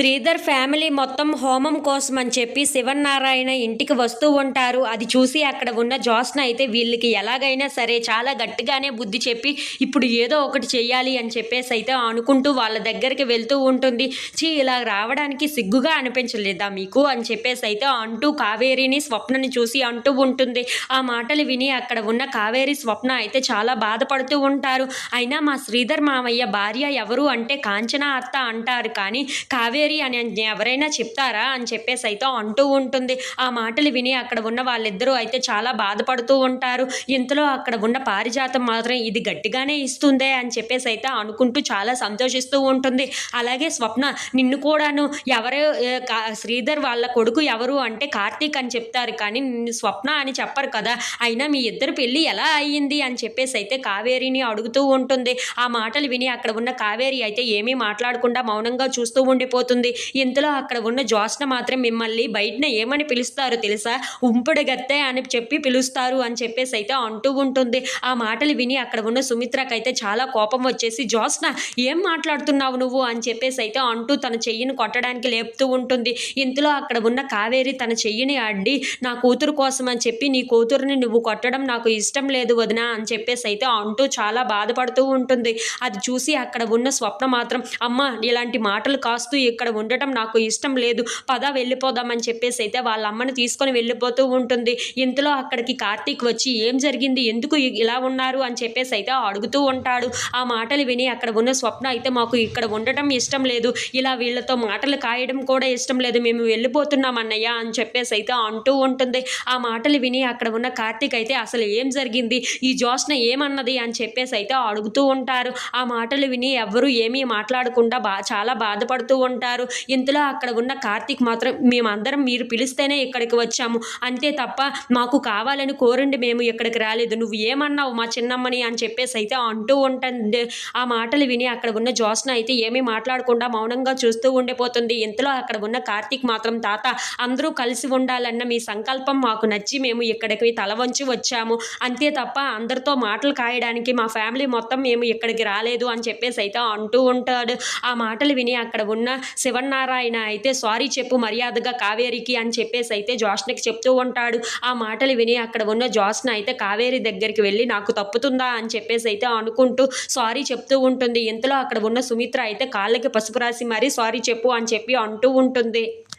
Sridhar family మొత్తం హోమం కోసం అని చెప్పి శివనారాయణ ఇంటికి వస్తూ ఉంటారు. అది చూసి అక్కడ ఉన్న జోస్న అయితే వీళ్ళకి ఎలాగైనా సరే చాలా గట్టిగానే బుద్ధి చెప్పి ఇప్పుడు ఏదో ఒకటి చేయాలి అని చెప్పేసి అయితే అనుకుంటూ వాళ్ళ దగ్గరికి వెళ్తూ ఉంటుంది. చీ ఇలా రావడానికి సిగ్గుగా అనిపించలేదా మీకు? అని చెప్పేసి అయితే అంటూ కావేరిని స్వప్నని చూసి అంటూ ఉంటుంది. ఆ మాటలు విని అక్కడ ఉన్న కావేరి స్వప్న అయితే చాలా బాధపడుతూ ఉంటారు. అయినా మా శ్రీధర్ మామయ్య భార్య ఎవరు అంటే కాంచన అత్త అంటారు. కానీ కావేరి అని ఎవరైనా చెప్తారా? అని చెప్పేసి అయితే అంటూ ఉంటుంది. ఆ మాటలు విని అక్కడ ఉన్న వాళ్ళిద్దరూ అయితే చాలా బాధపడుతూ ఉంటారు. ఇంతలో అక్కడ ఉన్న పారిజాతం మాత్రం ఇది గట్టిగానే ఇస్తుందే అని చెప్పేసి అయితే అనుకుంటూ చాలా సంతోషిస్తూ ఉంటుంది. అలాగే స్వప్న నిన్ను కూడాను ఎవరు కా- శ్రీధర్ వాళ్ళ కొడుకు ఎవరు అంటే కార్తీక్ అని చెప్తారు. కానీ నిన్ను స్వప్న అని చెప్పరు కదా. అయినా మీ ఇద్దరు పెళ్ళి ఎలా అయ్యింది? అని చెప్పేసి అయితే కావేరిని అడుగుతూ ఉంటుంది. ఆ మాటలు విని అక్కడ ఉన్న కావేరి అయితే ఏమీ మాట్లాడకుండా మౌనంగా చూస్తూ ఉండిపోతుంది ఇంతలో అక్కడ ఉన్న జ్యోత్స్న మాత్రం మిమ్మల్ని బయటన ఏమని పిలుస్తారు తెలుసా? ఉంపుడు గత్తె అని చెప్పి పిలుస్తారు అని చెప్పేసి అయితే అంటూ ఉంటుంది. ఆ మాటలు విని అక్కడ ఉన్న సుమిత్రకైతే చాలా కోపం వచ్చేసి జ్యోత్స్న ఏం మాట్లాడుతున్నావు నువ్వు? అని చెప్పేసి అయితే అంటూ తన చెయ్యిని కొట్టడానికి లేపుతూ ఉంటుంది. ఇంతలో అక్కడ ఉన్న కావేరి తన చెయ్యిని అడ్డి నా కూతురు కోసం అని చెప్పి నీ కూతురుని నువ్వు కొట్టడం నాకు ఇష్టం లేదు వదినా అని చెప్పేసి అయితే అంటూ చాలా బాధపడుతూ ఉంటుంది. అది చూసి అక్కడ ఉన్న స్వప్న మాత్రం అమ్మ ఇలాంటి మాటలు కాస్తూ ఇక్కడ ఉండటం నాకు ఇష్టం లేదు. పద వెళ్ళిపోదామని చెప్పేసి అయితే వాళ్ళ అమ్మని తీసుకొని వెళ్ళిపోతూ ఉంటుంది. ఇంతలో అక్కడికి కార్తీక్ వచ్చి ఏం జరిగింది? ఎందుకు ఇలా ఉన్నారు? అని చెప్పేసి అయితే అడుగుతూ ఉంటాడు. ఆ మాటలు విని అక్కడ ఉన్న స్వప్న అయితే మాకు ఇక్కడ ఉండటం ఇష్టం లేదు. ఇలా వీళ్ళతో మాటలు కాయడం కూడా ఇష్టం లేదు. మేము వెళ్ళిపోతున్నాం అన్నయ్య అని చెప్పేసి అయితే అంటూ ఉంటుంది. ఆ మాటలు విని అక్కడ ఉన్న కార్తీక్ అయితే అసలు ఏం జరిగింది? ఈ జోష్న ఏమన్నది? అని చెప్పేసి అయితే అడుగుతూ ఉంటారు. ఆ మాటలు విని ఎవ్వరూ ఏమీ మాట్లాడకుండా బా చాలా బాధపడుతూ ఉంటారు. ఇంతలో అక్కడ ఉన్న కార్తీక్ మాత్రం మేమందరం మీరు పిలిస్తేనే ఇక్కడికి వచ్చాము. అంతే తప్ప మాకు కావాలని కోరండి మేము ఇక్కడికి రాలేదు. నువ్వు ఏమన్నావు మా చిన్నమ్మని? అని చెప్పేసి అయితే అంటూ ఉంటుంది. ఆ మాటలు విని అక్కడ ఉన్న జోస్న అయితే ఏమీ మాట్లాడకుండా మౌనంగా చూస్తూ ఉండిపోతుంది. ఇంతలో అక్కడ ఉన్న కార్తీక్ మాత్రం తాత అందరూ కలిసి ఉండాలన్న మీ సంకల్పం మాకు నచ్చి మేము ఇక్కడికి తల వంచి వచ్చాము. అంతే తప్ప అందరితో మాటలు కాయడానికి మా ఫ్యామిలీ మొత్తం మేము ఇక్కడికి రాలేదు అని చెప్పేసి అయితే అంటూ ఉంటాడు. ఆ మాటలు విని అక్కడ ఉన్న శివన్నారాయణ అయితే సారీ చెప్పు మర్యాదగా కావేరికి అని చెప్పేసి అయితే జోష్నకి చెప్తూ ఉంటాడు. ఆ మాటలు విని అక్కడ ఉన్న జోష్న అయితే కావేరి దగ్గరికి వెళ్ళి నాకు తప్పుతుందా అని చెప్పేసి అయితే అనుకుంటూ సారీ చెప్తూ ఉంటుంది. ఇంతలో అక్కడ ఉన్న సుమిత్ర అయితే కాళ్ళకి పసుపు రాసి మరీ సారీ చెప్పు అని చెప్పి అంటూ ఉంటుంది.